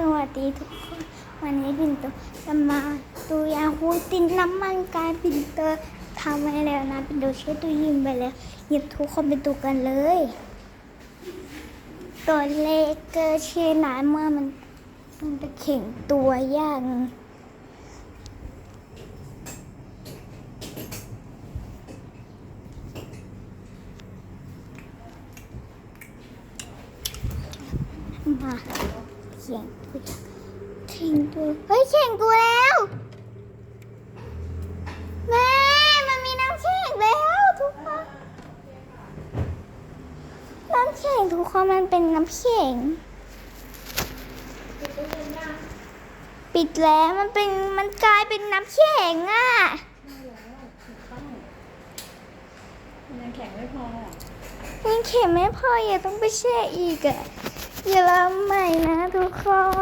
สวัสดีทุกคน วันนี้ปินโตจะมาดูยาฮูตินน้ำมันกายปินโตทำไว้แล้วนะปินโตเช็ดตู้ยิมไปแล้วหยิบทุกคนไปดูกันเลย ตัวเลขเกอร์ชื่อหนานเมื่อมันมันจะเข่งตัวย่างมา เขียงตัวเข่งตัวเฮ้ยเข่งตัวแล้วแม่มันมีน้ำแข็งแล้วทุกคนน้ำแข็งทุกคนมันเป็นน้ำแข็งปิดแล้วมันเป็นมันกลายเป็นน้ำแข็งอะยังแข็งไม่พอยังเข็มไม่พออย่าต้องไปแช่อีกอะอย่าลืมใหม่นะ ทุกคน